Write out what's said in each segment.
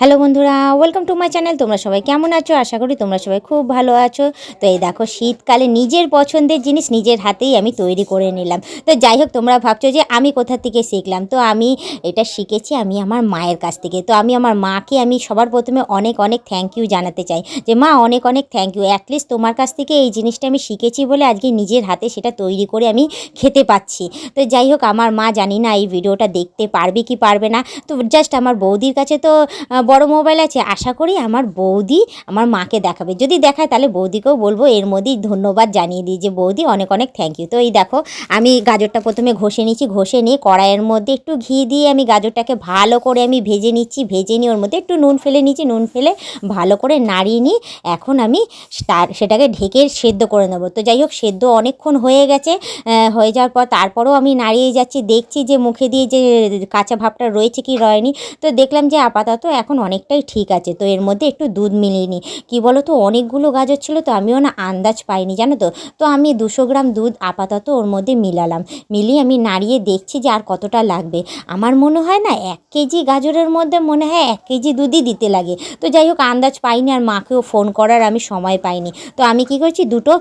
Hello বন্ধুরা welcome to my channel তোমরা সবাই কেমন আছো? আশা করি তোমরা সবাই খুব ভালো আছো। তো এই দেখো, শীতকালে নিজের পছন্দের জিনিস নিজের হাতেই আমি তৈরি করে নিলাম। তো যাই হোক, তোমরা ভাবছ যে আমি কোথা থেকে শিখলাম? তো আমি এটা শিখেছি আমি আমার মায়ের কাছ থেকে। তো আমি আমার মাকে আমি সবার প্রথমে অনেক অনেক থ্যাংক ইউ জানাতে চাই যে, মা, অনেক অনেক থ্যাংক ইউ অ্যাটলিস্ট তোমার কাছ থেকে এই জিনিসটা আমি শিখেছি বলে আজকে নিজের হাতে সেটা তৈরি করে আমি খেতে পাচ্ছি। তো যাই হোক, আমার মা জানি না এই ভিডিওটা দেখতে পারবে কি পারবে না। তো জাস্ট আমার বৌদির কাছে তো বড় মোবাইল আছে, আশা করি আমার বৌদি আমার মাকে দেখাবে। যদি দেখায় তাহলে বৌদিকেও বলব, এর মধ্যেই ধন্যবাদ জানিয়ে দিই যে বৌদি অনেক অনেক থ্যাংক ইউ তো এই দেখো, আমি গাজরটা প্রথমে ঘষে নিচ্ছি ঘষে নিয়ে কড়াইয়ের মধ্যে একটু ঘি দিয়ে আমি গাজরটাকে ভালো করে আমি ভেজে নিচ্ছি, ভেজে নিয়ে ওর মধ্যে একটু নুন ফেলে নিচ্ছি নুন ফেলে ভালো করে নাড়িয়ে নিই এখন আমি তার সেটাকে ঢেকে সেদ্ধ করে নেব। তো যাই হোক, সেদ্ধ অনেকক্ষণ হয়ে গেছে হয়ে যাওয়ার পর তারপরেও আমি নাড়িয়ে যাচ্ছি, দেখছি যে মুখে দিয়ে যে কাঁচা ভাবটা রয়েছে কি রয়নি। তো দেখলাম যে আপাতত এখন অনেকটাই ঠিক আছে। তো এর মধ্যে একটু দুধ মিলিয়ে নিই। কী বলো তো অনেকগুলো গাজর ছিল তো, আমিও না আন্দাজ পাইনি, জানো তো? তো আমি দুশো গ্রাম দুধ আপাতত ওর মধ্যে মিলালাম। মিলিয়ে আমি নাড়িয়ে দেখছি যে আর কতটা লাগবে। আমার মনে হয় না এক কেজি গাজরের মধ্যে মনে হয় এক কেজি দুধই দিতে লাগে। তো যাই হোক, আন্দাজ পাইনি আর মাকেও ফোন করার আমি সময় পাইনি। তো আমি কি করছি, দুটো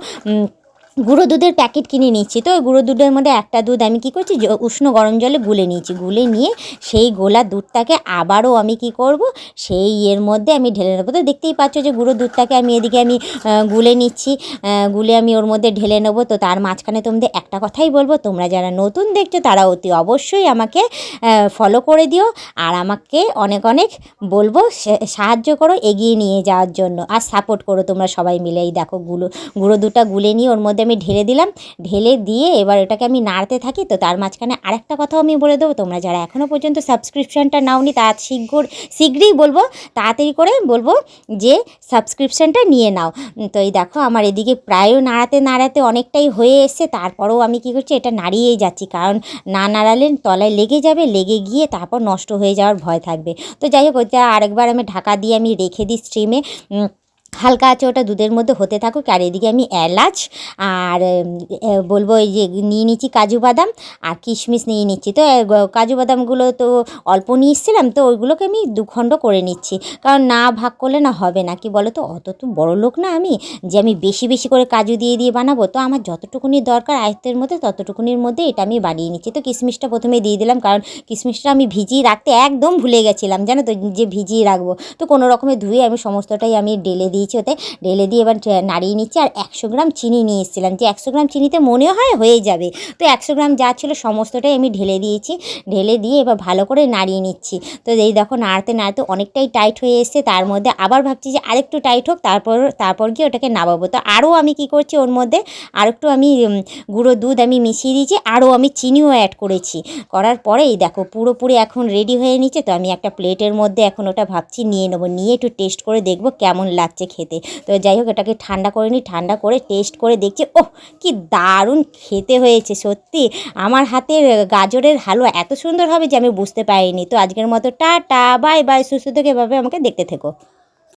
গুঁড়ো দুধের প্যাকেট কিনে নিচ্ছি তো গুঁড়ো দুধের মধ্যে একটা দুধ আমি কি করছি উষ্ণ গরম জলে গুলে নিয়েছি। গুলে নিয়ে সেই গোলা দুধটাকে আবারও আমি কি করব, সেই ইয়ের মধ্যে আমি ঢেলে নেব। তো দেখতেই পাচ্ছ যে গুঁড়ো দুধটাকে আমি এদিকে আমি গুলে নিচ্ছি গুলে আমি ওর মধ্যে ঢেলে নেব। তো তার মাঝখানে তোমাদের একটা কথাই বলব, তোমরা যারা নতুন দেখছ তারা অতি অবশ্যই আমাকে ফলো করে দিও আর আমাকে অনেক অনেক বলব সাহায্য করো এগিয়ে নিয়ে যাওয়ার জন্য আর সাপোর্ট করো তোমরা সবাই মিলে এই দেখো গুলো, গুঁড়ো দুধটা গুলে নিয়ে ওর মধ্যে আমি ঢেলে দিলাম। ঢেলে দিয়ে এবার এটাকে আমি নাড়তে থাকি। তো তার মাঝখানে আরেকটা কথাও আমি বলে দেবো। তোমরা যারা এখনও পর্যন্ত সাবস্ক্রিপশনটা নাওনি, তা শীঘ্র শীঘ্রই বলব, তাড়াতাড়ি করে বলব যে সাবস্ক্রিপশনটা নিয়ে নাও। তো এই দেখো, আমার এদিকে প্রায়ও নাড়াতে নাড়াতে অনেকটাই হয়ে এসছে। তারপরেও আমি কী করছি, এটা নাড়িয়েই যাচ্ছি। কারণ না নাড়ালে তলায় লেগে যাবে, লেগে গিয়ে তারপর নষ্ট হয়ে যাওয়ার ভয় থাকবে। তো যাই হোক ওইটা আরেকবার আমি ঢাকা দিয়ে আমি রেখে দিই স্ট্রিমে হালকা আছে, ওটা দুধের মধ্যে হতে থাকুক। আর এদিকে আমি এলাচ আর বলব এই যে নিয়ে নিচ্ছি কাজু বাদাম আর কিশমিশ নিয়ে নিচ্ছি। তো কাজু বাদামগুলো তো অল্প নিয়ে এসেছিলাম, তো ওইগুলোকে আমি দুখণ্ড করে নিচ্ছি। কারণ না ভাগ করলে না হবে না, কি বলো তো অত তো বড় লোক না আমি যে আমি বেশি বেশি করে কাজু দিয়ে দিয়ে বানাবো। তো আমার যতটুকুনি দরকার আয়ত্তের মধ্যে, ততটুকুনির মধ্যে এটা আমি বানিয়ে নিচ্ছি। তো কিশমিশটা প্রথমে দিয়ে দিলাম, কারণ কিশমিশটা আমি ভিজিয়ে রাখতে একদম ভুলে গেছিলাম, জানো তো? যে ভিজিয়ে রাখব। তো কোনো রকমে ধুয়ে আমি সমস্তটাই আমি ঢেলে দিয়েছি ওতে ঢেলে দিয়ে এবার নাড়িয়ে নিচ্ছি। আর একশো গ্রাম চিনি নিয়ে এসেছিলাম। যে একশো গ্রাম চিনিতে মনে হয় হয়ে যাবে। তো একশো গ্রাম যা ছিল সমস্তটাই আমি ঢেলে দিয়েছি। ঢেলে দিয়ে এবার ভালো করে নাড়িয়ে নিচ্ছি। তো এই দেখো, নাড়তে নাড়তে অনেকটাই টাইট হয়ে এসছে। তার মধ্যে আবার ভাবছি যে আরেকটু টাইট হোক, তারপর তারপর গিয়ে ওটাকে নামাবো। তো আরও আমি কি করছি ওর মধ্যে? আরেকটু আমি গুঁড়ো দুধ আমি মিশিয়ে দিয়েছি। আরও আমি চিনিও অ্যাড করেছি। করার পরে এই দেখো, পুরোপুরি এখন রেডি হয়ে নিচ্ছে। তো আমি একটা প্লেটের মধ্যে এখন ওটা ভাবছি নিয়ে নেব। নিয়ে একটু টেস্ট করে দেখব কেমন লাগছে খেতে। তো যাই হোক, এটাকে ঠান্ডা করে নিই ঠান্ডা করে টেস্ট করে দেখছি, ওহ, কি দারুণ খেতে হয়েছে, সত্যি। আমার হাতের গাজরের হালুয়া এত সুন্দর হবে যে আমি বুঝতে পারিনি। তো আজকের মতো টা বাই বাই, সুস্থ থেকে এভাবে আমাকে দেখতে থেকো।